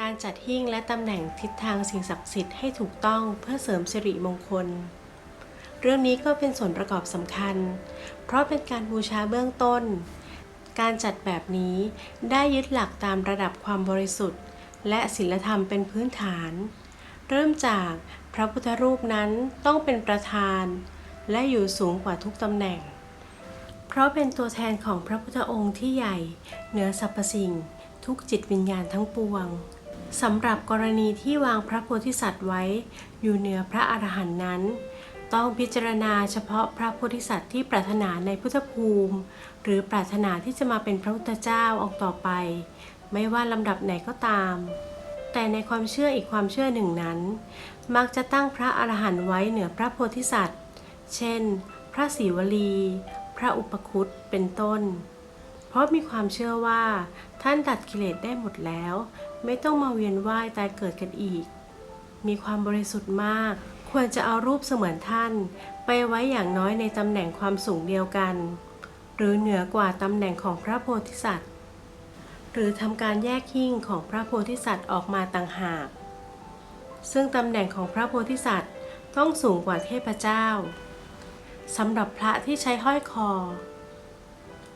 การจัดหิ้งและตำแหน่งทิศทางสิ่งศักดิ์สิทธิ์ให้ถูกต้องเพื่อเสริมสิริมงคล เรื่องนี้ก็เป็นส่วนประกอบสำคัญ เพราะเป็นการบูชาเบื้องต้น การจัดแบบนี้ได้ยึดหลักตามระดับความบริสุทธิ์ และศีลธรรมเป็นพื้นฐาน เริ่มจากพระพุทธรูปนั้นต้องเป็นประธาน และอยู่สูงกว่าทุกตำแหน่ง เพราะเป็นตัวแทนของพระพุทธองค์ที่ใหญ่เหนือสรรพสิ่งทุกจิตวิญญาณทั้งปวง สำหรับกรณีที่วางพระโพธิสัตว์ไว้ อยู่เหนือพระอรหันต์นั้น ต้องพิจารณาเฉพาะพระโพธิสัตว์ที่ปรารถนาในพุทธภูมิ หรือปรารถนาที่จะมาเป็นพระพุทธเจ้าองค์ต่อไป ไม่ว่าลำดับไหนก็ตาม แต่ในความเชื่ออีกความเชื่อหนึ่งนั้น มักจะตั้งพระอรหันต์ไว้เหนือพระโพธิสัตว์ เช่น พระศรีวลี พระอุปคุตเป็นต้น เพราะมีความเชื่อว่าท่านตัดกิเลสได้หมดแล้ว ไม่ต้องมาเวียนว่ายตายเกิดกันอีก มีความบริสุทธิ์มาก ควรจะเอารูปเสมือนท่าน ไปไว้อย่างน้อยในตำแหน่งความสูงเดียวกัน หรือเหนือกว่าตำแหน่งของพระโพธิสัตว์ หรือทำการแยกหิ้งของพระโพธิสัตว์ออกมาต่างหาก ซึ่งตำแหน่งของพระโพธิสัตว์ต้องสูงกว่าเทพเจ้าสำหรับพระที่ใช้ห้อยคอ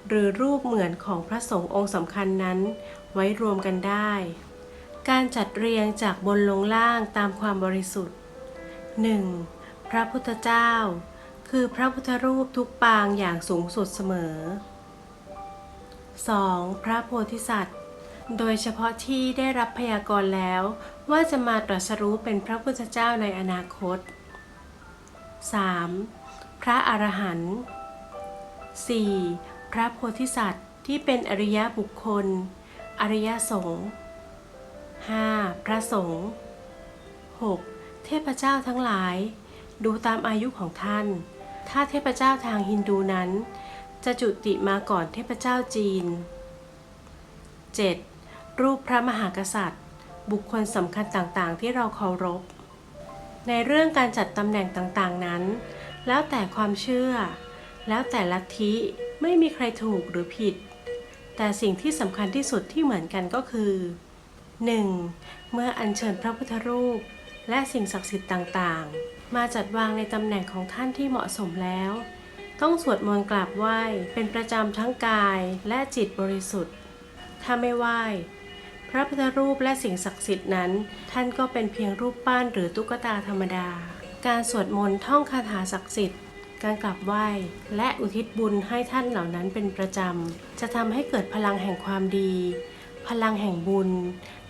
หรือรูปเหมือนของพระสงฆ์องค์สำคัญนั้นไว้รวมกันได้ การจัดเรียงจากบนลงล่างตามความบริสุทธิ์ 1. พระพุทธเจ้า คือพระพุทธรูปทุกปางอย่างสูงสุดเสมอ 2. พระโพธิสัตว์ โดยเฉพาะที่ได้รับพยากรณ์แล้ว ว่าจะมาตรัสรู้เป็นพระพุทธเจ้าในอนาคต 3. พระอรหันต์ 4. พระโพธิสัตว์ที่เป็นอริยบุคคล อริยสงฆ์ 5. พระสงฆ์ 6. เทพเจ้าทั้งหลาย ดูตามอายุของท่าน ถ้าเทพเจ้าทางฮินดูนั้น จะจุติมาก่อนเทพเจ้าจีน 7. รูปพระมหากษัตริย์ บุคคลสำคัญต่างๆ ที่เราเคารพ ในเรื่องการจัดตำแหน่งต่างๆนั้น แล้วแต่ความเชื่อ แล้วแต่ลัทธิไม่มีใครถูกหรือผิด แต่สิ่งที่สำคัญที่สุดที่เหมือนกันก็คือ 1. เมื่ออัญเชิญพระพุทธรูป และสิ่งศักดิ์สิทธิ์ต่างๆ มาจัดวางในตำแหน่งของท่านที่เหมาะสมแล้ว ต้องสวดมนต์กราบไหว้เป็นประจำทั้งกายและจิตบริสุทธิ์ ถ้าไม่ไหว้พระพุทธรูปและสิ่งศักดิ์สิทธิ์นั้น ท่านก็เป็นเพียงรูปปั้นหรือตุ๊กตาธรรมดา การสวดมนต์ท่องคาถาศักดิ์สิทธิ์ การกราบไหว้ และอุทิศบุญให้ท่านเหล่านั้นเป็นประจำ จะทำให้เกิดพลังแห่งความดี พลังแห่งบุญ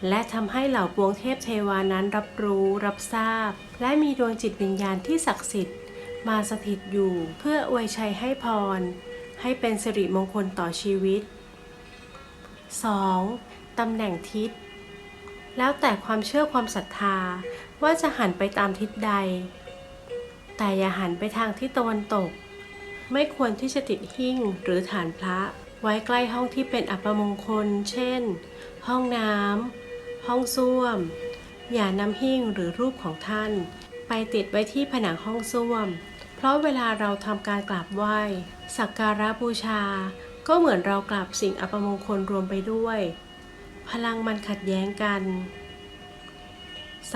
และทำให้เหล่าปวงเทพเทวานั้นรับรู้รับทราบ และมีดวงจิตวิญญาณที่ศักดิ์สิทธิ์ มาสถิตอยู่เพื่ออวยชัยให้พร ให้เป็นสิริมงคลต่อชีวิต 2. ตำแหน่งทิศ แล้วแต่ความเชื่อความศรัทธาว่าจะหันไปตามทิศใด แต่อย่าหันไปทางทิศตะวันตก ไม่ควรที่จะติดหิ้งหรือฐานพระ ไว้ใกล้ห้องที่เป็นอัปมงคล เช่น ห้องน้ำ ห้องส้วม อย่านำหิ้งหรือรูปของท่าน ไปติดไว้ที่ผนังห้องส้วม เพราะเวลาเราทำการกราบไหว้ สักการะบูชา ก็เหมือนเรากราบสิ่งอัปมงคลรวมไปด้วย พลังมันขัดแย้งกัน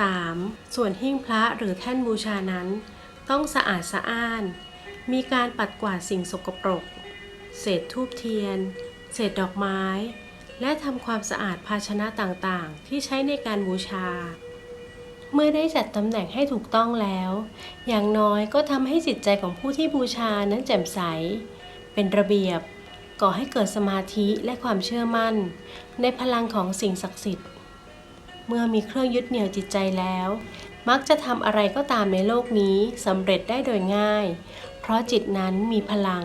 3. ส่วนหิ้งพระหรือแท่นบูชานั้น ต้องสะอาดสะอ้าน มีการปัดกวาดสิ่งสกปรก เศษทูบเทียน เศษดอกไม้ และทำความสะอาดภาชนะต่างๆ ที่ใช้ในการบูชา เมื่อได้จัดตำแหน่งให้ถูกต้องแล้ว อย่างน้อยก็ทำให้จิตใจของผู้ที่บูชานั้นแจ่มใส เป็นระเบียบ ก่อให้เกิดสมาธิและความเชื่อมั่น ในพลังของสิ่งศักดิ์สิทธิ์ เมื่อมีเครื่องยึดเหนี่ยวจิตใจแล้ว มักจะทำอะไรก็ตามในโลกนี้สำเร็จได้โดยง่าย เพราะจิตนั้นมีพลัง